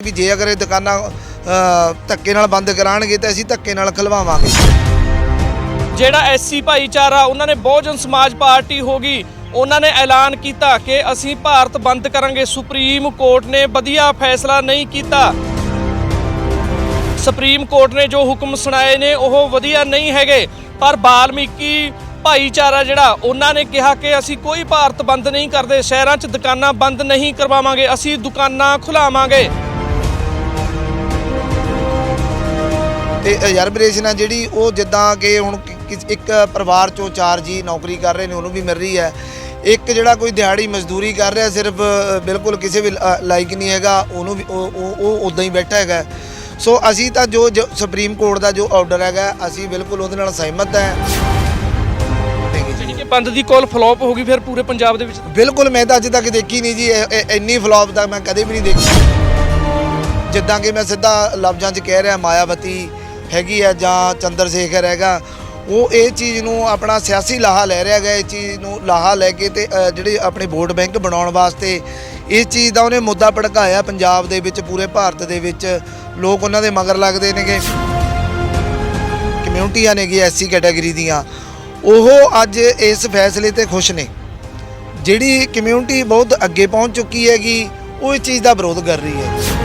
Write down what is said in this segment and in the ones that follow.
ਵੀ ਜੇ ਅਗਰ ਇਹ ਦੁਕਾਨਾਂ ਧੱਕੇ ਨਾਲ ਬੰਦ ਕਰਾਣਗੇ ਤਾਂ ਅਸੀਂ ਧੱਕੇ ਨਾਲ ਖਲਵਾਵਾਂਗੇ। ਜਿਹੜਾ ਐਸਸੀ ਭਾਈਚਾਰਾ, ਉਹਨਾਂ ਨੇ ਬਹੁਜਨ ਸਮਾਜ ਪਾਰਟੀ ਹੋ ਗਈ, ਉਹਨਾਂ ਨੇ ਐਲਾਨ ਕੀਤਾ ਕਿ ਅਸੀਂ ਭਾਰਤ ਬੰਦ ਕਰਾਂਗੇ। ਸੁਪਰੀਮ ਕੋਰਟ ਨੇ ਵਧੀਆ ਫੈਸਲਾ ਨਹੀਂ ਕੀਤਾ। ਸੁਪਰੀਮ ਕੋਰਟ ਨੇ ਜੋ ਹੁਕਮ ਸੁਣਾਏ ਨੇ, ਉਹ ਵਧੀਆ ਨਹੀਂ ਹੈਗੇ। ਪਰ ਬਾਲਮੀਕੀ ਭਾਈਚਾਰਾ ਜਿਹੜਾ, ਉਹਨਾਂ ਨੇ ਕਿਹਾ ਕਿ ਅਸੀਂ ਕੋਈ ਭਾਰਤ ਬੰਦ ਨਹੀਂ ਕਰਦੇ, ਸ਼ਹਿਰਾਂ 'ਚ ਦੁਕਾਨਾਂ ਬੰਦ ਨਹੀਂ ਕਰਵਾਵਾਂਗੇ, ਅਸੀਂ ਦੁਕਾਨਾਂ ਖੁਲਾਵਾਂਗੇ। ਤੇ ਰਿਜ਼ਰਵੇਸ਼ਨ ਆ ਜਿਹੜੀ ਉਹ ਜਿੱਦਾਂ ਕਿ ਹੁਣ ਇੱਕ ਪਰਿਵਾਰ ਚੋਂ ਚਾਰ ਜੀ ਨੌਕਰੀ ਕਰ ਰਹੇ ਨੇ ਉਹਨੂੰ ਵੀ ਮਿਲ ਰਹੀ ਹੈ। ਇੱਕ ਜਿਹੜਾ ਕੋਈ ਦਿਹਾੜੀ ਮਜ਼ਦੂਰੀ ਕਰ ਰਿਹਾ ਸਿਰਫ ਬਿਲਕੁਲ ਕਿਸੇ ਵੀ ਲਾਇਕ ਨਹੀਂ ਹੈਗਾ ਉਹਨੂੰ ਵੀ ਉਹ ਉਹ- ਉਦਾਂ ਹੀ ਬੈਠਾ ਹੈਗਾ। ਸੋ ਅਸੀਂ ਤਾਂ ਜੋ ਸੁਪਰੀਮ ਕੋਰਟ ਦਾ ਜੋ ਆਰਡਰ ਹੈਗਾ ਅਸੀਂ ਬਿਲਕੁਲ ਉਹਦੇ ਨਾਲ ਸਹਿਮਤ ਹੈ। ਬੰਦ ਦੀ ਕਾਲ ਫਲॉप ਹੋ ਗਈ ਫਿਰ ਪੂਰੇ ਪੰਜਾਬ ਦੇ ਵਿੱਚ ਬਿਲਕੁਲ ਮੈਂ ਤਾਂ ਅੱਜ ਤੱਕ ਦੇਖੀ ਨਹੀਂ ਜੀ ਇੰਨੀ ਫਲॉप ਤਾਂ ਮੈਂ ਕਦੇ ਵੀ ਨਹੀਂ ਦੇਖੀ। ਜਿੱਦਾਂ ਕਿ ਮੈਂ ਸਿੱਧਾ ਲਫ਼ਜ਼ਾਂ 'ਚ ਕਹਿ ਰਿਹਾ ਮਾਇਆਵਤੀ ਹੈਗੀ ਆ ਜਾਂ ਚੰਦਰ ਸ਼ੇਖਰ ਹੈਗਾ, ਉਹ ਇਹ ਚੀਜ਼ ਨੂੰ ਆਪਣਾ ਸਿਆਸੀ ਲਾਹਾ ਲੈ ਰਿਹਾ ਹੈਗਾ, ਇਹ ਚੀਜ਼ ਨੂੰ ਲਾਹਾ ਲੈ ਕੇ ਤੇ ਜਿਹੜੇ ਆਪਣੇ ਵੋਟ ਬੈਂਕ ਬਣਾਉਣ ਵਾਸਤੇ ਇਸ ਚੀਜ਼ ਦਾ ਉਹਨੇ ਮੁੱਦਾ ਭੜਕਾਇਆ ਪੰਜਾਬ ਦੇ ਵਿੱਚ, ਪੂਰੇ ਭਾਰਤ ਦੇ ਵਿੱਚ। ਲੋਕ ਉਹਨਾਂ ਦੇ ਮਗਰ ਲੱਗਦੇ ਨੇਗੇ। ਕਮਿਊਨਿਟੀਆਂ ਨੇਗੀ ਐਸਸੀ ਕੈਟਾਗਰੀ ਦੀਆਂ। ਉਹ ਅੱਜ ਇਸ ਫੈਸਲੇ ਤੇ ਖੁਸ਼ ਨੇ। ਜਿਹੜੀ ਕਮਿਊਨਿਟੀ ਬਹੁਤ ਅੱਗੇ ਪਹੁੰਚ ਚੁੱਕੀ ਹੈਗੀ, ਉਹ ਇਸ ਚੀਜ਼ ਦਾ ਵਿਰੋਧ ਕਰ ਰਹੀ ਹੈ।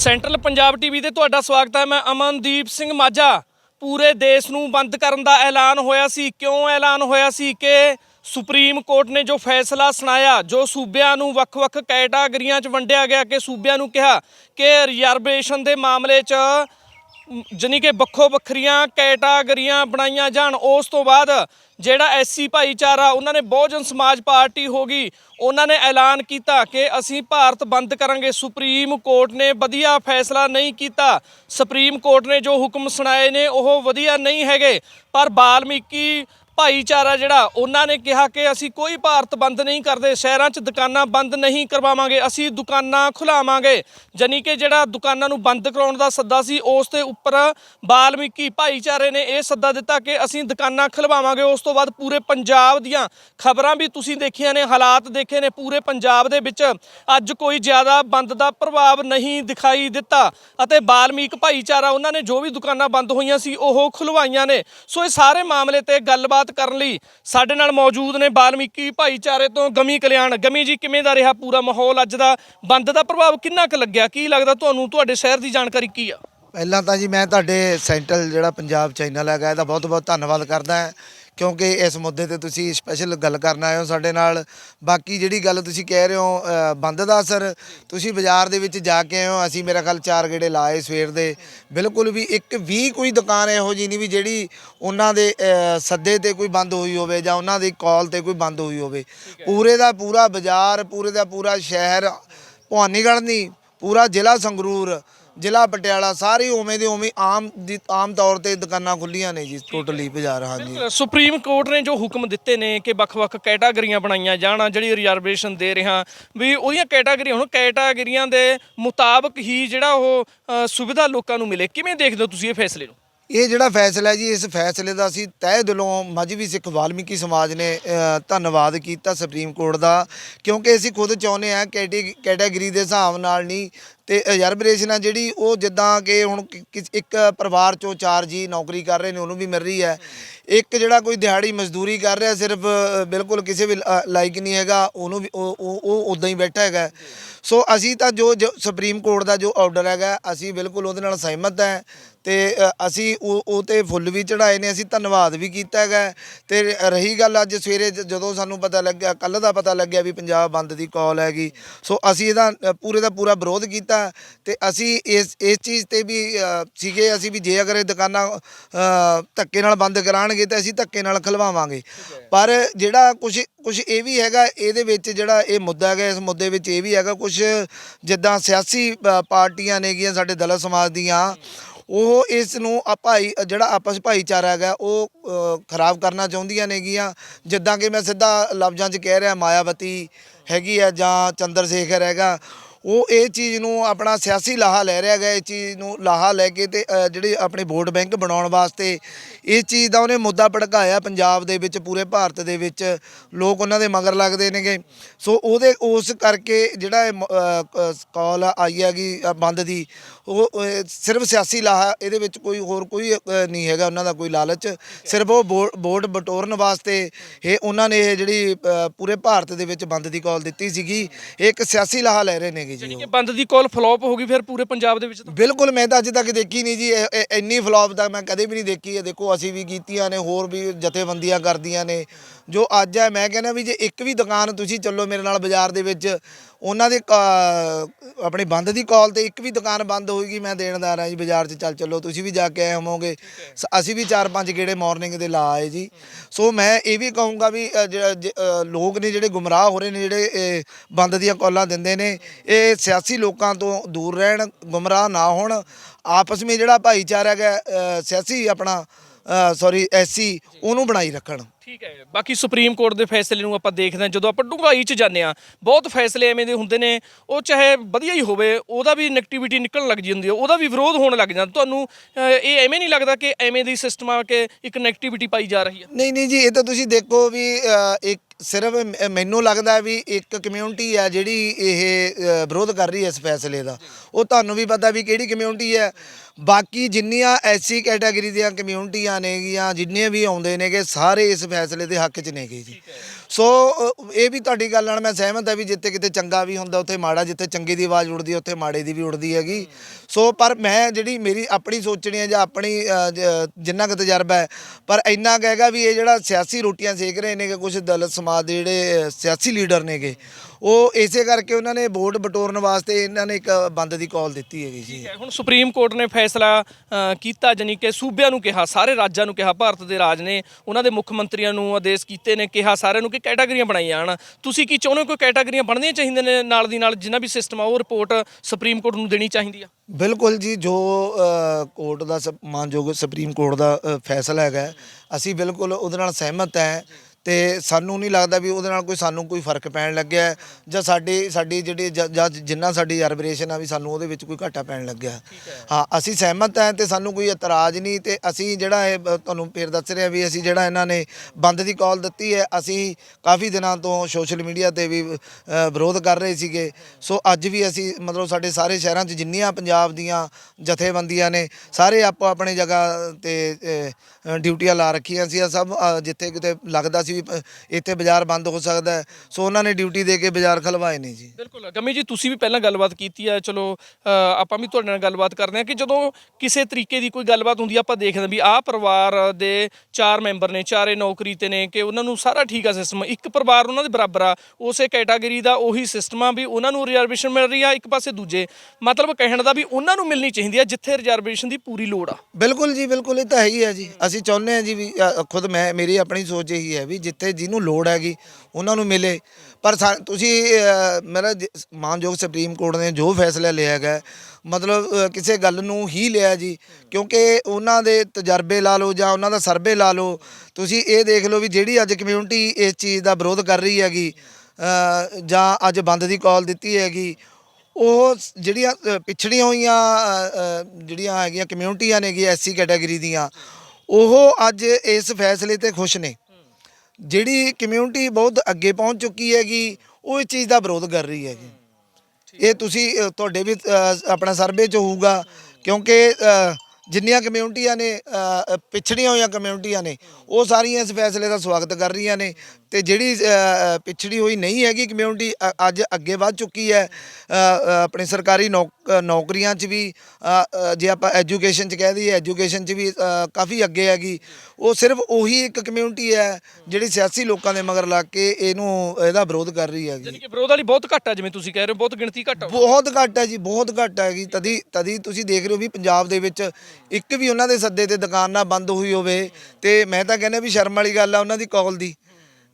ਸੈਂਟਰਲ ਪੰਜਾਬ ਟੀਵੀ ਤੇ ਤੁਹਾਡਾ ਸਵਾਗਤ ਹੈ। ਮੈਂ ਅਮਨਦੀਪ ਸਿੰਘ ਮਾਝਾ। ਪੂਰੇ ਦੇਸ਼ ਨੂੰ ਬੰਦ ਕਰਨ ਦਾ ਐਲਾਨ ਹੋਇਆ ਸੀ। ਕਿਉਂ ਐਲਾਨ ਹੋਇਆ ਸੀ ਕਿ ਸੁਪਰੀਮ ਕੋਰਟ ਨੇ ਜੋ ਫੈਸਲਾ ਸੁਣਾਇਆ, ਜੋ ਸੂਬਿਆਂ ਨੂੰ ਵੱਖ-ਵੱਖ ਕੈਟਾਗਰੀਆਂ 'ਚ ਵੰਡਿਆ ਗਿਆ, ਕਿ ਸੂਬਿਆਂ ਨੂੰ ਕਿਹਾ ਕਿ ਰਿਜ਼ਰਵੇਸ਼ਨ ਦੇ ਮਾਮਲੇ 'ਚ ਜਾਣੀ ਕਿ ਵੱਖੋ ਵੱਖਰੀਆਂ ਕੈਟਾਗਰੀਆਂ ਬਣਾਈਆਂ ਜਾਣ, ਉਸ ਤੋਂ ਬਾਅਦ ਜਿਹੜਾ ਐਸਸੀ ਭਾਈਚਾਰਾ, ਉਹਨਾਂ ਨੇ ਬਹੁਜਨ ਸਮਾਜ ਪਾਰਟੀ ਹੋ ਗਈ, ਉਹਨਾਂ ਨੇ ਐਲਾਨ ਕੀਤਾ ਕਿ ਅਸੀਂ ਭਾਰਤ ਬੰਦ ਕਰਾਂਗੇ। ਸੁਪਰੀਮ ਕੋਰਟ ਨੇ ਵਧੀਆ ਫੈਸਲਾ ਨਹੀਂ ਕੀਤਾ। ਸੁਪਰੀਮ ਕੋਰਟ ਨੇ ਜੋ ਹੁਕਮ ਸੁਣਾਏ ਨੇ, ਉਹ ਵਧੀਆ ਨਹੀਂ ਹੈਗੇ। ਪਰ ਬਾਲਮੀਕੀ ਭਾਈਚਾਰਾ ਜਿਹੜਾ, ਉਹਨਾਂ ਨੇ ਕਿਹਾ ਕਿ ਅਸੀਂ ਕੋਈ ਭਾਰਤ ਬੰਦ ਨਹੀਂ ਕਰਦੇ, ਸ਼ਹਿਰਾਂ 'ਚ ਦੁਕਾਨਾਂ ਬੰਦ ਨਹੀਂ ਕਰਵਾਵਾਂਗੇ, ਅਸੀਂ ਦੁਕਾਨਾਂ ਖੁਲਾਵਾਂਗੇ। ਜਾਣੀ ਕਿ ਜਿਹੜਾ ਦੁਕਾਨਾਂ ਨੂੰ ਬੰਦ ਕਰਾਉਣ ਦਾ ਸੱਦਾ ਸੀ, ਉਸ ਦੇ ਉੱਪਰ ਬਾਲਮੀਕੀ ਭਾਈਚਾਰੇ ਨੇ ਇਹ ਸੱਦਾ ਦਿੱਤਾ ਕਿ ਅਸੀਂ ਦੁਕਾਨਾਂ ਖੁਲਵਾਵਾਂਗੇ। ਉਸ ਤੋਂ ਬਾਅਦ ਪੂਰੇ ਪੰਜਾਬ ਦੀਆਂ ਖਬਰਾਂ ਵੀ ਤੁਸੀਂ ਦੇਖੀਆਂ ਨੇ, ਹਾਲਾਤ ਦੇਖੇ ਨੇ, ਪੂਰੇ ਪੰਜਾਬ ਦੇ ਵਿੱਚ ਅੱਜ ਕੋਈ ਜ਼ਿਆਦਾ ਬੰਦ ਦਾ ਪ੍ਰਭਾਵ ਨਹੀਂ ਦਿਖਾਈ ਦਿੱਤਾ। ਅਤੇ ਬਾਲਮੀਕ ਭਾਈਚਾਰਾ, ਉਹਨਾਂ ਨੇ ਜੋ ਵੀ ਦੁਕਾਨਾਂ ਬੰਦ ਹੋਈਆਂ ਸੀ, ਉਹ ਖੁਲਵਾਈਆਂ ਨੇ। ਸੋ ਇਹ ਸਾਰੇ ਮਾਮਲੇ ਤੇ ਗੱਲਬਾਤ ਕਰਨ ਲਈ ਸਾਡੇ ਨਾਲ ਮੌਜੂਦ ਨੇ ਬਾਲਮੀਕੀ ਭਾਈਚਾਰੇ ਤੋਂ ਗਮੀ ਕਲਿਆਣ। ਗਮੀ ਜੀ, ਕਿਵੇਂ ਦਾ ਰਿਹਾ ਪੂਰਾ ਮਾਹੌਲ? ਅੱਜ ਦਾ ਬੰਦ ਦਾ ਪ੍ਰਭਾਵ ਕਿੰਨਾ ਕੁ ਲੱਗਿਆ? ਕੀ ਲੱਗਦਾ ਤੁਹਾਨੂੰ? ਤੁਹਾਡੇ ਸ਼ਹਿਰ ਦੀ ਜਾਣਕਾਰੀ ਕੀ ਆ? ਪਹਿਲਾਂ ਤਾਂ ਜੀ ਮੈਂ ਤੁਹਾਡੇ ਸੈਂਟਰਲ ਜਿਹੜਾ ਪੰਜਾਬ ਚੈਨਲ ਹੈਗਾ, ਇਹਦਾ ਬਹੁਤ ਬਹੁਤ ਧੰਨਵਾਦ ਕਰਦਾ ਹਾਂ। ਕਿਉਂਕਿ ਇਸ ਮੁੱਦੇ ਤੇ ਤੁਸੀਂ ਸਪੈਸ਼ਲ ਗੱਲ ਕਰਨ ਆਏ ਹੋ ਸਾਡੇ ਨਾਲ। ਬਾਕੀ ਜਿਹੜੀ ਗੱਲ ਤੁਸੀਂ ਕਹਿ ਰਹੇ ਹੋ ਬੰਦ ਦਾ ਅਸਰ ਤੁਸੀਂ ਬਾਜ਼ਾਰ ਦੇ ਵਿੱਚ ਜਾ ਕੇ ਆਏ ਹੋ ਅਸੀਂ ਮੇਰਾ ਖਿਆਲ ਚਾਰ ਗੇੜੇ ਲਾਏ ਸਵੇਰ ਦੇ। ਬਿਲਕੁਲ ਵੀ ਇੱਕ ਵੀ ਕੋਈ ਦੁਕਾਨ ਇਹੋ ਜੀ ਨਹੀਂ ਵੀ ਜਿਹੜੀ ਉਹਨਾਂ ਦੇ ਸੱਦੇ ਤੇ ਕੋਈ ਬੰਦ ਹੋਈ ਹੋਵੇ ਜਾਂ ਉਹਨਾਂ ਦੀ ਕਾਲ ਤੇ ਕੋਈ ਬੰਦ ਹੋਈ ਹੋਵੇ। ਪੂਰੇ ਦਾ ਪੂਰਾ ਬਾਜ਼ਾਰ ਪੂਰੇ ਦਾ ਪੂਰਾ ਸ਼ਹਿਰ ਭਵਾਨੀਗੜ੍ਹ ਨਹੀਂ ਪੂਰਾ ਜ਼ਿਲ੍ਹਾ ਸੰਗਰੂਰ ਜ਼ਿਲ੍ਹਾ ਪਟਿਆਲਾ ਸਾਰੀ ਉਵੇਂ ਦੇ ਉਵੇਂ ਆਮ ਦੀ ਆਮ ਤੌਰ ਤੇ ਦੁਕਾਨਾਂ ਖੁੱਲੀਆਂ ਨੇ ਜੀ ਟੋਟਲੀ ਬਾਜ਼ਾਰ ਹਾਂਜੀ। ਸੁਪਰੀਮ ਕੋਰਟ ਨੇ ਜੋ ਹੁਕਮ ਦਿੱਤੇ ਨੇ ਕਿ ਵੱਖ-ਵੱਖ ਕੈਟਾਗਰੀਆਂ ਬਣਾਈਆਂ ਜਾਣ ਜਿਹੜੀ ਰਿਜ਼ਰਵੇਸ਼ਨ ਦੇ ਰਿਹਾ ਵੀ ਉਹਦੀਆਂ ਕੈਟਾਗਰੀਆਂ ਹੁਣ ਕੈਟਾਗਰੀਆਂ ਦੇ ਮੁਤਾਬਕ ਹੀ ਜਿਹੜਾ ਉਹ ਅ, ਸੁਵਿਧਾ ਲੋਕਾਂ ਨੂੰ ਮਿਲੇ। ਕਿਵੇਂ ਦੇਖਦੇ ਹੋ ਤੁਸੀਂ ਇਹ ਫੈਸਲੇ ਨੂੰ? ਇਹ ਜਿਹੜਾ ਫੈਸਲਾ ਜੀ, ਇਸ ਫੈਸਲੇ ਦਾ ਅਸੀਂ ਤਹਿ ਦਿਲੋਂ ਮਜਬੀ ਸਿੱਖ ਵਾਲਮੀਕੀ ਸਮਾਜ ਨੇ ਧੰਨਵਾਦ ਕੀਤਾ ਸੁਪਰੀਮ ਕੋਰਟ ਦਾ, ਕਿਉਂਕਿ ਅਸੀਂ ਖੁਦ ਚਾਹੁੰਦੇ ਆ ਕੈਟਾਗਰੀ ਦੇ ਹਿਸਾਬ ਨਾਲ ਨਹੀਂ, ਤੇ ਰਿਜ਼ਰਵੇਸ਼ਨ ਆ ਜਿਹੜੀ ਉਹ ਜਿੱਦਾਂ ਕਿ ਹੁਣ ਇੱਕ ਪਰਿਵਾਰ ਚੋਂ ਚਾਰ ਜੀ ਨੌਕਰੀ ਕਰ ਰਹੇ ਨੇ, ਉਹਨੂੰ ਵੀ ਮਿਲ ਰਹੀ ਹੈ। ਇੱਕ ਜਿਹੜਾ ਕੋਈ ਦਿਹਾੜੀ ਮਜ਼ਦੂਰੀ ਕਰ ਰਿਹਾ, ਸਿਰਫ ਬਿਲਕੁਲ ਕਿਸੇ ਵੀ ਲ- ਲਾਇਕ ਨਹੀਂ ਹੈਗਾ, ਉਹਨੂੰ ਵੀ, ਉਹ, ਉਹ- ਉਹ ਉਦਾਂ ਹੀ ਬੈਠਾ ਹੈਗਾ। ਸੋ ਅਸੀਂ ਤਾਂ ਜੋ ਜੋ ਸੁਪਰੀਮ ਕੋਰਟ ਦਾ ਜੋ ਆਰਡਰ ਹੈਗਾ, ਅਸੀਂ ਬਿਲਕੁਲ ਉਹਦੇ ਨਾਲ ਸਹਿਮਤ ਹੈ। ਤੇ ਅ, ਅਸੀਂ ਉਹ ਉਹ ਤੇ ਫੁੱਲ ਵੀ ਚੜਾਏ ਨੇ ਅਸੀਂ ਧੰਨਵਾਦ ਵੀ ਕੀਤਾ ਹੈਗਾ ਤੇ ਰਹੀ ਗੱਲ ਅੱਜ ਸਵੇਰੇ ਜ- ਜਦੋਂ ਸਾਨੂੰ ਪਤਾ ਲੱਗਿਆ ਕੱਲ ਦਾ ਪਤਾ ਲੱਗਿਆ ਵੀ ਪੰਜਾਬ ਬੰਦ ਦੀ ਕਾਲ ਹੈਗੀ। ਸੋ ਅਸੀਂ ਇਹਦਾ ਅ, ਪੂਰੇ ਦਾ ਪੂਰਾ ਵਿਰੋਧ ਕੀਤਾ ਤੇ ਅਸੀਂ ਇਸ ਇਸ ਚੀਜ਼ ਤੇ ਵੀ ਅ, ਸੀਗੇ ਅਸੀਂ ਵੀ ਜੇ ਅਗਰ ਇਹ ਦੁਕਾਨਾਂ ਅ, ਧੱਕੇ ਨਾਲ ਬੰਦ ਕਰਾਣਗੇ ਤਾਂ ਅਸੀਂ ਧੱਕੇ ਨਾਲ ਖਲਵਾਵਾਂਗੇ। ਪਰ ਜਿਹੜਾ ਕੁਝ ਕੁਝ ਇਹ ਵੀ ਹੈਗਾ ਇਹਦੇ ਵਿੱਚ ਜਿਹੜਾ ਇਹ ਮੁੱਦਾ ਹੈਗਾ ਇਸ ਮੁੱਦੇ ਵਿੱਚ ਇਹ ਵੀ ਹੈਗਾ ਕੁਝ ਜਿੱਦਾਂ ਸਿਆਸੀ ਅ, ਪਾਰਟੀਆਂ ਨੇਗੀਆਂ ਸਾਡੇ ਦਲਿਤ ਸਮਾਜ ਦੀਆਂ ਉਹ ਇਸ ਨੂੰ ਆ ਭਾਈ, ਜਿਹੜਾ ਆਪਸ ਭਾਈਚਾਰਾ ਹੈਗਾ, ਉਹ ਖਰਾਬ ਕਰਨਾ ਚਾਹੁੰਦੀਆਂ ਨੇਗੀਆਂ। ਜਿੱਦਾਂ ਕਿ ਮੈਂ ਸਿੱਧਾ ਲਫ਼ਜ਼ਾਂ 'ਚ ਕਹਿ ਰਿਹਾ, ਮਾਇਆਵਤੀ ਹੈਗੀ ਆ ਜਾਂ ਚੰਦਰ ਸ਼ੇਖਰ ਹੈਗਾ, ਉਹ ਇਹ ਚੀਜ਼ ਨੂੰ ਆਪਣਾ ਸਿਆਸੀ ਲਾਹਾ ਲੈ ਰਿਹਾ ਹੈਗਾ, ਇਹ ਚੀਜ਼ ਨੂੰ ਲਾਹਾ ਲੈ ਕੇ ਤੇ ਜਿਹੜੇ ਆਪਣੇ ਵੋਟ ਬੈਂਕ ਬਣਾਉਣ ਵਾਸਤੇ ਇਸ ਚੀਜ਼ ਦਾ ਉਹਨੇ ਮੁੱਦਾ ਭੜਕਾਇਆ ਪੰਜਾਬ ਦੇ ਵਿੱਚ, ਪੂਰੇ ਭਾਰਤ ਦੇ ਵਿੱਚ। ਲੋਕ ਉਹਨਾਂ ਦੇ ਮਗਰ ਲੱਗਦੇ ਨੇਗੇ। ਸੋ ਉਹਦੇ, ਉਸ ਕਰਕੇ ਜਿਹੜਾ ਕਾਲ ਆਈ ਹੈਗੀ ਬੰਦ ਦੀ ਉਹ ਸਿਰਫ ਸਿਆਸੀ ਲਾਹਾ ਇਹਦੇ ਵਿੱਚ ਕੋਈ ਹੋਰ ਕੋਈ ਨਹੀਂ ਹੈਗਾ ਉਹਨਾਂ ਦਾ ਕੋਈ ਲਾਲਚ। ਸਿਰਫ ਉਹ ਵੋਟ ਬਟੋਰਨ ਵਾਸਤੇ ਇਹ ਉਹਨਾਂ ਨੇ ਇਹ ਜਿਹੜੀ ਪੂਰੇ ਭਾਰਤ ਦੇ ਵਿੱਚ ਬੰਦ ਦੀ ਕਾਲ ਦਿੱਤੀ ਸੀਗੀ। ਇਹ ਇੱਕ ਸਿਆਸੀ ਲਾਹਾ ਲੈ ਰਹੇ ਨੇਗੇ ਜੀ ਬੰਦ ਦੀ ਕਾਲ ਫਲॉप ਹੋ ਗਈ ਫਿਰ ਪੂਰੇ ਪੰਜਾਬ ਦੇ ਵਿੱਚ ਬਿਲਕੁਲ ਮੈਂ ਤਾਂ ਅੱਜ ਤੱਕ ਦੇਖੀ ਨਹੀਂ ਜੀ ਇੰਨੀ ਫਲॉप ਤਾਂ ਮੈਂ ਕਦੇ ਵੀ ਨਹੀਂ ਦੇਖੀ। ਹੈ ਦੇਖੋ ਅਸੀਂ ਵੀ ਕੀਤੀਆਂ ਨੇ ਹੋਰ ਵੀ ਜਥੇਬੰਦੀਆਂ ਕਰਦੀਆਂ ਨੇ। ਜੋ ਅੱਜ ਹੈ, ਮੈਂ ਕਹਿੰਦਾ ਵੀ ਜੇ ਇੱਕ ਵੀ ਦੁਕਾਨ ਤੁਸੀਂ ਚੱਲੋ ਮੇਰੇ ਨਾਲ ਬਾਜ਼ਾਰ ਦੇ ਵਿੱਚ, ਉਹਨਾਂ ਦੇ ਕਾ- ਆਪਣੀ ਬੰਦ ਦੀ ਕਾਲ ਤੇ ਇੱਕ ਵੀ ਦੁਕਾਨ ਬੰਦ ਹੋਏਗੀ, ਮੈਂ ਦੇਣਦਾਰ ਆ ਜੀ ਬਾਜ਼ਾਰ 'ਚ ਚੱਲ ਚੱਲੋ, ਤੁਸੀਂ ਵੀ ਜਾ ਕੇ ਆਏ ਹੋਵੋਗੇ। ਸ- ਅਸੀਂ ਵੀ ਚਾਰ ਪੰਜ ਗੇੜੇ ਮਾਰਨਿੰਗ ਦੇ ਲਾ ਆਏ ਜੀ। ਸੋ ਮੈਂ ਇਹ ਵੀ ਕਹੂੰਗਾ ਵੀ ਜ- ਲੋਕ ਨੇ ਜਿਹੜੇ ਗੁੰਮਰਾਹ ਹੋ ਰਹੇ ਨੇ, ਜਿਹੜੇ ਇਹ ਬੰਦ ਦੀਆਂ ਕਾਲਾਂ ਦਿੰਦੇ ਨੇ, ਇਹ ਸਿਆਸੀ ਲੋਕਾਂ ਤੋਂ ਦੂਰ ਰਹਿਣ, ਗੁੰਮਰਾਹ ਨਾ ਹੋਣ। ਆਪਸ ਵਿੱਚ ਜਿਹੜਾ ਭਾਈਚਾਰਾ ਹੈਗਾ ਸਿਆਸੀ ਆਪਣਾ ਸੌਰੀ ਐਸੀ ਉਹਨੂੰ ਬਣਾਈ ਰੱਖਣ। ਠੀਕ ਹੈ। ਬਾਕੀ ਸੁਪਰੀਮ ਕੋਰਟ ਦੇ ਫੈਸਲੇ ਨੂੰ ਆਪਾਂ ਦੇਖਦੇ ਹਾਂ। ਜਦੋਂ ਆਪਾਂ ਡੂੰਘਾਈ 'ਚ ਜਾਂਦੇ ਆ ਬਹੁਤ ਫੈਸਲੇ ਐਵੇਂ ਦੇ ਹੁੰਦੇ ਨੇ ਉਹ ਚਾਹੇ ਵਧੀਆ ਹੀ ਹੋਵੇ ਉਹਦਾ ਵੀ ਨੈਗੇਟਿਵਿਟੀ ਨਿਕਲਣ ਲੱਗ ਜਾਂਦੀ ਹੈ। ਉਹਦਾ ਵੀ ਵਿਰੋਧ ਹੋਣ ਲੱਗ ਜਾਂਦਾ। ਤੁਹਾਨੂੰ ਅਹ, ਇਹ ਐਵੇਂ ਨਹੀਂ ਲੱਗਦਾ ਕਿ ਐਵੇਂ ਦੀ ਸਿਸਟਮ ਆ ਕੇ ਇੱਕ ਨੈਗੇਟਿਵਿਟੀ ਪਾਈ ਜਾ ਰਹੀ ਹੈ? ਨਹੀਂ ਨਹੀਂ ਜੀ ਇਹ ਤਾਂ ਤੁਸੀਂ ਦੇਖੋ ਵੀ ਅ, ਇੱਕ ਸਿਰਫ ਮ- ਮੈਨੂੰ ਲੱਗਦਾ ਵੀ ਇੱਕ ਕਮਿਊਨਿਟੀ ਹੈ ਜਿਹੜੀ ਇਹ ਅ, ਵਿਰੋਧ ਕਰ ਰਹੀ ਹੈ ਇਸ ਫੈਸਲੇ ਦਾ। ਉਹ ਤੁਹਾਨੂੰ ਵੀ ਪਤਾ ਵੀ ਕਿਹੜੀ ਕਮਿਊਨਿਟੀ ਹੈ। ਬਾਕੀ ਜਿੰਨੀਆਂ ਐਸੀ ਕੈਟਾਗਰੀ ਦੀਆਂ ਕਮਿਊਨਿਟੀਆਂ ਨੇਗੀਆਂ ਜਿੰਨੇ ਵੀ ਆਉਂਦੇ ਨੇਗੇ ਸਾਰੇ ਇਸ ਫੈਸਲੇ ਫੈਸਲੇ ਦੇ ਹੱਕ 'ਚ ਨੇਗੇ ਜੀ। ਸੋ ਅ, ਇਹ ਵੀ ਤੁਹਾਡੀ ਗੱਲ ਨਾਲ ਮੈਂ ਸਹਿਮਤ ਹਾਂ ਵੀ ਜਿੱਥੇ ਕਿਤੇ ਚੰਗਾ ਵੀ ਹੁੰਦਾ ਉੱਥੇ ਮਾੜਾ ਜਿੱਥੇ ਚੰਗੇ ਦੀ ਆਵਾਜ਼ ਉੱਡਦੀ ਹੈ ਉੱਥੇ ਮਾੜੇ ਦੀ ਵੀ ਉੱਡਦੀ ਹੈਗੀ। ਸੋ ਪਰ ਮੈਂ ਜਿਹੜੀ ਮੇਰੀ ਆਪਣੀ ਸੋਚਣੀ ਹੈ ਜਾਂ ਆਪਣੀ ਅ, ਜ- ਜਿੰਨਾ ਕੁ ਤਜਰਬਾ ਹੈ ਪਰ ਇੰਨਾ ਕੁ ਹੈਗਾ ਵੀ ਇਹ ਜਿਹੜਾ ਸਿਆਸੀ ਰੋਟੀਆਂ ਸੇਕ ਰਹੇ ਨੇਗੇ ਕੁਝ ਦਲਿਤ ਸਮਾਜ ਦੇ ਜਿਹੜੇ ਅ, ਸਿਆਸੀ ਲੀਡਰ ਨੇਗੇ ਉਹ ਇਸੇ ਕਰਕੇ ਉਹਨਾਂ ਨੇ ਵੋਟ ਬਟੋਰਨ ਵਾਸਤੇ ਇਹਨਾਂ ਨੇ ਇੱਕ ਬੰਦ ਦੀ ਕਾਲ ਦਿੱਤੀ ਹੈਗੀ ਜੀ। ਹੁਣ ਸੁਪਰੀਮ ਕੋਰਟ ਨੇ ਫੈਸਲਾ ਅ, ਕੀਤਾ ਜਾਨੀ ਕਿ ਸੂਬਿਆਂ ਨੂੰ ਕਿਹਾ ਸਾਰੇ ਰਾਜਾਂ ਨੂੰ ਕਿਹਾ ਭਾਰਤ ਦੇ ਰਾਜ ਨੇ ਉਹਨਾਂ ਦੇ ਮੁੱਖ ਮੰਤਰੀਆਂ ਨੂੰ ਆਦੇਸ਼ ਕੀਤੇ ਨੇ ਕਿਹਾ ਸਾਰਿਆਂ ਨੂੰ ਕਿ ਕੈਟਾਗਰੀਆਂ ਬਣਾਈਆਂ ਜਾਣ। ਤੁਸੀਂ ਕੀ ਚਾਹੁੰਦੇ ਹੋ ਕੋਈ ਕੈਟਾਗਰੀਆਂ ਬਣਨੀਆਂ ਚਾਹੀਦੀਆਂ ਨੇ ਨਾਲ ਦੀ ਨਾਲ ਜਿੰਨਾ ਵੀ ਸਿਸਟਮ ਆ ਉਹ ਰਿਪੋਰਟ ਸੁਪਰੀਮ ਕੋਰਟ ਨੂੰ ਦੇਣੀ ਚਾਹੀਦੀ ਆ? ਬਿਲਕੁਲ ਜੀ ਜੋ ਅ, ਕੋਰਟ ਦਾ ਸਪ- ਮਾਨਯੋਗ ਸੁਪਰੀਮ ਕੋਰਟ ਦਾ ਅ, ਫੈਸਲਾ ਹੈਗਾ ਹੈ, ਅਸੀਂ ਬਿਲਕੁਲ ਉਹਦੇ ਨਾਲ ਸਹਿਮਤ ਹੈ। ਤੇ ਸਾਨੂੰ ਨਹੀਂ ਲੱਗਦਾ ਵੀ ਉਹਦੇ ਨਾਲ ਕੋਈ ਸਾਨੂੰ ਕੋਈ ਫ਼ਰਕ ਪੈਣ ਲੱਗਿਆ ਜਾਂ ਸਾਡੇ ਸਾਡੀ ਜਿਹੜੀ ਜ- ਜਾਂ ਜਿੰਨਾ ਸਾਡੀ ਰਿਜ਼ਰਵੇਸ਼ਨ ਆ ਵੀ ਸਾਨੂੰ ਉਹਦੇ ਵਿੱਚ ਕੋਈ ਘਾਟਾ ਪੈਣ ਲੱਗਿਆ ਹਾਂ। ਅਸੀਂ ਸਹਿਮਤ ਹੈ ਤੇ ਸਾਨੂੰ ਕੋਈ ਇਤਰਾਜ਼ ਨਹੀਂ ਤੇ ਅਸੀਂ ਜਿਹੜਾ ਇਹ ਬ- ਤੁਹਾਨੂੰ ਫਿਰ ਦੱਸ ਰਿਹਾ ਵੀ ਅਸੀਂ ਜਿਹੜਾ ਇਹਨਾਂ ਨੇ ਬੰਦ ਦੀ ਕਾਲ ਦਿੱਤੀ ਹੈ ਅਸੀਂ ਕਾਫੀ ਦਿਨਾਂ ਤੋਂ ਸੋਸ਼ਲ ਮੀਡੀਆ ਤੇ ਵੀ ਅ, ਵਿਰੋਧ ਕਰ ਰਹੇ ਸੀਗੇ। ਸੋ ਅੱਜ ਵੀ ਅਸੀਂ ਮਤਲਬ ਸਾਡੇ ਸਾਰੇ ਸ਼ਹਿਰਾਂ 'ਚ ਜਿੰਨੀਆਂ ਪੰਜਾਬ ਦੀਆਂ ਜਥੇਬੰਦੀਆਂ ਨੇ ਸਾਰੇ ਆਪੋ ਆਪਣੇ ਜਗ੍ਹਾ ਤੇ ਅ, ਡਿਊਟੀਆਂ ਲਾ ਰੱਖੀਆਂ ਸੀ ਸਭ ਅ, ਜਿੱਥੇ ਕਿਤੇ ਲੱਗਦਾ ਸੀ ਵੀ ਪ- ਇੱਥੇ ਬਾਜ਼ਾਰ ਬੰਦ ਹੋ ਸਕਦਾ ਹੈ। ਸੋ ਉਹਨਾਂ ਨੇ ਡਿਊਟੀ ਦੇ ਕੇ ਬਾਜ਼ਾਰ ਖਲਵਾਏ ਨੇ ਜੀ। ਬਿਲਕੁਲ। ਗਮੀ ਜੀ ਤੁਸੀਂ ਵੀ ਪਹਿਲਾਂ ਗੱਲਬਾਤ ਕੀਤੀ ਹੈ। ਚਲੋ ਅ, ਆਪਾਂ ਵੀ ਤੁਹਾਡੇ ਨਾਲ ਗੱਲਬਾਤ ਕਰਦੇ ਹਾਂ ਕਿ ਜਦੋਂ ਕਿਸੇ ਤਰੀਕੇ ਦੀ ਕੋਈ ਗੱਲਬਾਤ ਹੁੰਦੀ ਆ ਆਪਾਂ ਦੇਖਦੇ ਹਾਂ ਵੀ ਆਹ ਪਰਿਵਾਰ ਦੇ ਚਾਰ ਮੈਂਬਰ ਨੇ ਚਾਰੇ ਨੌਕਰੀ ਤੇ ਨੇ ਕਿ ਉਹਨਾਂ ਨੂੰ ਸਾਰਾ ਠੀਕ ਆ ਸਿਸਟਮ ਇੱਕ ਪਰਿਵਾਰ ਉਹਨਾਂ ਦੇ ਬਰਾਬਰ ਆ ਉਸੇ ਕੈਟਾਗਰੀ ਦਾ ਉਹੀ ਸਿਸਟਮ ਆ ਵੀ ਉਹਨਾਂ ਨੂੰ ਰਿਜ਼ਰਵੇਸ਼ਨ ਮਿਲ ਰਹੀ ਆ ਇੱਕ ਪਾਸੇ ਦੂਜੇ। ਮਤਲਬ ਕਹਿਣ ਦਾ ਵੀ ਉਹਨਾਂ ਨੂੰ ਮਿਲਣੀ ਚਾਹੀਦੀ ਆ ਜਿੱਥੇ ਰਿਜ਼ਰਵੇਸ਼ਨ ਦੀ ਪੂਰੀ ਲੋੜ ਆ। ਬਿਲਕੁਲ ਜੀ ਬਿਲਕੁਲ। ਇਹ ਤਾਂ ਹੈ ਹੀ ਹੈ ਜੀ। ਅਸੀਂ ਚਾਹੁੰਦੇ ਹਾਂ ਜੀ ਵੀ ਅ, ਖੁਦ ਮੈਂ ਮੇਰੀ ਆਪਣੀ ਸੋਚ ਇਹੀ ਹੈ ਵੀ ਜਿੱਥੇ ਜਿਹਨੂੰ ਲੋੜ ਹੈਗੀ, ਉਹਨਾਂ ਨੂੰ ਮਿਲੇ। ਪਰ ਸਾ- ਤੁਸੀਂ ਮੇਰਾ ਜ- ਮਾਨਯੋਗ ਸੁਪਰੀਮ ਕੋਰਟ ਨੇ ਜੋ ਫੈਸਲਾ ਲਿਆ ਹੈਗਾ, ਮਤਲਬ ਕਿਸੇ ਗੱਲ ਨੂੰ ਹੀ ਲਿਆ ਜੀ। ਕਿਉਂਕਿ ਉਹਨਾਂ ਦੇ ਤਜਰਬੇ ਲਾ ਲਓ ਜਾਂ ਉਹਨਾਂ ਦਾ ਸਰਵੇ ਲਾ ਲਓ, ਤੁਸੀਂ ਇਹ ਦੇਖ ਲਓ ਵੀ ਜਿਹੜੀ ਅੱਜ ਕਮਿਊਨਿਟੀ ਇਸ ਚੀਜ਼ ਦਾ ਵਿਰੋਧ ਕਰ ਰਹੀ ਹੈਗੀ ਜਾਂ ਅੱਜ ਬੰਦ ਦੀ ਕਾਲ ਦਿੱਤੀ ਹੈਗੀ, ਉਹ ਜਿਹੜੀਆਂ ਪਿਛੜੀਆਂ ਹੋਈਆਂ ਜਿਹੜੀਆਂ ਹੈਗੀਆਂ ਕਮਿਊਨਿਟੀਆਂ ਨੇਗੀਆਂ ਐਸਸੀ ਕੈਟਾਗਰੀ ਦੀਆਂ, ਉਹ ਅੱਜ ਇਸ ਫੈਸਲੇ ਤੇ ਖੁਸ਼ ਨੇ। ਜਿਹੜੀ ਕਮਿਊਨਿਟੀ ਬਹੁਤ ਅੱਗੇ ਪਹੁੰਚ ਚੁੱਕੀ ਹੈਗੀ ਉਹ ਇਸ ਚੀਜ਼ ਦਾ ਵਿਰੋਧ ਕਰ ਰਹੀ ਹੈਗੀ। ਇਹ ਤੁਸੀਂ ਤੁਹਾਡੇ ਵੀ ਆਪਣਾ ਸਰਵੇ ਚ ਹੋਊਗਾ ਕਿਉਂਕਿ ਜਿੰਨੀਆਂ ਕਮਿਊਨਿਟੀਆਂ ਨੇ ਪਿਛੜੀਆਂ ਹੋਈਆਂ ਕਮਿਊਨਿਟੀਆਂ ਨੇ ਉਹ ਸਾਰੀਆਂ ਇਸ ਫੈਸਲੇ ਦਾ ਸਵਾਗਤ ਕਰ ਰਹੀਆਂ ਨੇ। ਤੇ ਜਿਹੜੀ ਪਿਛੜੀ ਹੋਈ ਨਹੀਂ ਹੈਗੀ ਕਮਿਊਨਿਟੀ ਅੱਜ ਅੱਗੇ ਵੱਧ ਚੁੱਕੀ ਹੈ। ਆਪਣੇ ਸਰਕਾਰੀ ਨੌਕਰੀਆਂ 'ਚ ਵੀ ਜੇ ਆਪਾਂ ਐਜੂਕੇਸ਼ਨ 'ਚ ਕਹਿ ਦਈਏ ਐਜੂਕੇਸ਼ਨ 'ਚ ਵੀ ਕਾਫੀ ਅੱਗੇ ਹੈਗੀ। ਉਹ ਸਿਰਫ ਉਹੀ ਇੱਕ ਕਮਿਊਨਿਟੀ ਹੈ ਜਿਹੜੀ ਸਿਆਸੀ ਲੋਕਾਂ ਦੇ ਮਗਰ ਲੱਗ ਕੇ ਇਹਨੂੰ ਇਹਦਾ ਵਿਰੋਧ ਕਰ ਰਹੀ ਹੈਗੀ। ਯਾਨੀ ਕਿ ਵਿਰੋਧ ਵਾਲੀ ਬਹੁਤ ਘੱਟ ਆ ਜਿਵੇਂ ਤੁਸੀਂ ਕਹਿ ਰਹੇ ਹੋ ਬਹੁਤ ਗਿਣਤੀ ਘੱਟ ਆ। ਬਹੁਤ ਘੱਟ ਹੈ ਜੀ ਬਹੁਤ ਘੱਟ ਹੈਗੀ। ਤਦੀ ਤਦੀ ਤੁਸੀਂ ਦੇਖ ਰਹੇ ਹੋ ਵੀ ਪੰਜਾਬ ਦੇ ਵਿੱਚ ਇੱਕ ਵੀ ਉਹਨਾਂ ਦੇ ਸੱਦੇ ਤੇ ਦੁਕਾਨ ਨਾ ਬੰਦ ਹੋਈ ਹੋਵੇ। ਤੇ ਮੈਂ ਤਾਂ ਕਹਿੰਦਾ ਵੀ ਸ਼ਰਮ ਵਾਲੀ ਗੱਲ ਆ ਉਹਨਾਂ ਦੀ ਕਾਲ ਦੀ।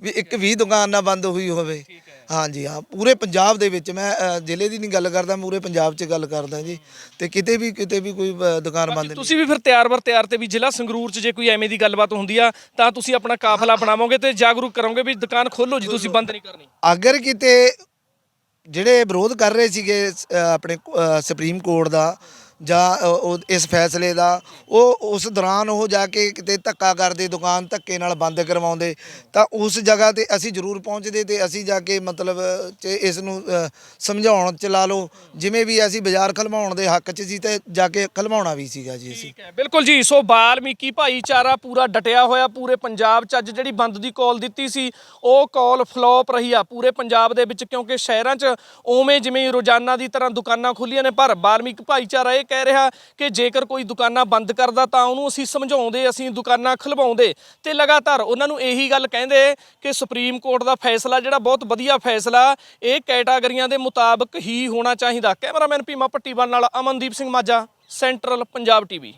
ਵੀ ਇੱਕ ਵੀ ਦੁਕਾਨ ਨਾ ਬੰਦ ਹੋਈ ਹੋਵੇ। ਹਾਂਜੀ ਹਾਂ ਪੂਰੇ ਪੰਜਾਬ ਦੇ ਵਿੱਚ ਮੈਂ ਅ, ਜ਼ਿਲ੍ਹੇ ਦੀ ਨਹੀਂ ਗੱਲ ਕਰਦਾ ਪੂਰੇ ਪੰਜਾਬ 'ਚ ਗੱਲ ਕਰਦਾ ਜੀ। ਤੇ ਕਿਤੇ ਵੀ ਕਿਤੇ ਵੀ ਕੋਈ ਅ, ਦੁਕਾਨ ਬੰਦ ਨਹੀਂ। ਤੁਸੀਂ ਵੀ ਫਿਰ ਤਿਆਰ ਬਰ ਤਿਆਰ ਤੇ ਵੀ ਜ਼ਿਲ੍ਹਾ ਸੰਗਰੂਰ 'ਚ ਜੇ ਕੋਈ ਐਵੇਂ ਦੀ ਗੱਲਬਾਤ ਹੁੰਦੀ ਆ ਤਾਂ ਤੁਸੀਂ ਆਪਣਾ ਕਾਫਲਾ ਬਣਾਵੋਗੇ ਤੇ ਜਾਗਰੂਕ ਕਰੋਗੇ ਵੀ ਦੁਕਾਨ ਖੋਲੋ ਜੀ ਤੁਸੀਂ ਬੰਦ ਨਹੀਂ ਕਰਨੀ। ਅਗਰ ਕਿਤੇ ਜਿਹੜੇ ਵਿਰੋਧ ਕਰ ਰਹੇ ਸੀਗੇ ਸ- ਅ, ਆਪਣੇ ਅ, ਸੁਪਰੀਮ ਕੋਰਟ ਦਾ ਜਾਂ ਉਹ ਇਸ ਫੈਸਲੇ ਦਾ, ਉਹ ਉਸ ਦੌਰਾਨ ਉਹ ਜਾ ਕੇ ਕਿਤੇ ਧੱਕਾ ਕਰਦੇ, ਦੁਕਾਨ ਧੱਕੇ ਨਾਲ ਬੰਦ ਕਰਵਾਉਂਦੇ, ਤਾਂ ਉਸ ਜਗ੍ਹਾ ਤੇ ਅਸੀਂ ਜ਼ਰੂਰ ਪਹੁੰਚਦੇ ਤੇ ਅਸੀਂ ਜਾ ਕੇ ਮਤਲਬ ਇਸ ਨੂੰ ਸਮਝਾਉਣ ਚ ਲਾ ਲਓ। ਜਿਵੇਂ ਵੀ ਅਸੀਂ ਬਾਜ਼ਾਰ ਖਲਵਾਉਣ ਦੇ ਹੱਕ 'ਚ ਸੀ ਤੇ ਜਾ ਕੇ ਖਲਵਾਉਣਾ ਵੀ ਸੀਗਾ ਜੀ ਅਸੀਂ। ਠੀਕ ਹੈ, ਬਿਲਕੁਲ ਜੀ। ਸੋ ਬਾਲਮੀਕੀ ਭਾਈਚਾਰਾ ਪੂਰਾ ਡਟਿਆ ਹੋਇਆ, ਪੂਰੇ ਪੰਜਾਬ 'ਚ ਅੱਜ ਜਿਹੜੀ ਬੰਦ ਦੀ ਕਾਲ ਦਿੱਤੀ ਸੀ, ਉਹ ਕਾਲ ਫਲੋਪ ਰਹੀ ਆ ਪੂਰੇ ਪੰਜਾਬ ਦੇ ਵਿੱਚ, ਕਿਉਂਕਿ ਸ਼ਹਿਰਾਂ 'ਚ ਉਵੇਂ ਜਿਵੇਂ ਰੋਜ਼ਾਨਾ ਦੀ ਤਰ੍ਹਾਂ ਦੁਕਾਨਾਂ ਖੁੱਲੀਆਂ ਨੇ, ਪਰ ਬਾਲਮੀਕ ਭਾਈਚਾਰਾ ਇਹ ਕਹਿ ਰਿਹਾ ਕਿ ਜੇਕਰ ਕੋਈ ਦੁਕਾਨਾਂ ਬੰਦ ਕਰਦਾ ਤਾਂ ਉਹਨੂੰ ਅਸੀਂ ਸਮਝਾਉਂਦੇ, ਅਸੀਂ ਦੁਕਾਨਾਂ ਖਲਵਾਉਂਦੇ। ਤੇ ਲਗਾਤਾਰ ਉਹਨਾਂ ਨੂੰ ਇਹੀ ਗੱਲ ਕਹਿੰਦੇ ਕਿ ਸੁਪਰੀਮ ਕੋਰਟ ਦਾ ਫੈਸਲਾ ਜਿਹੜਾ ਬਹੁਤ ਵਧੀਆ ਫੈਸਲਾ, ਇਹ ਕੈਟਾਗਰੀਆਂ ਦੇ ਮੁਤਾਬਕ ਹੀ ਹੋਣਾ ਚਾਹੀਦਾ। ਕੈਮਰਾਮੈਨ ਭੀਮਾ ਪੱਟੀਵਾਲ ਨਾਲ ਅਮਨਦੀਪ ਸਿੰਘ ਮਾਝਾ ਸੈਂਟਰਲ ਪੰਜਾਬ ਟੀਵੀ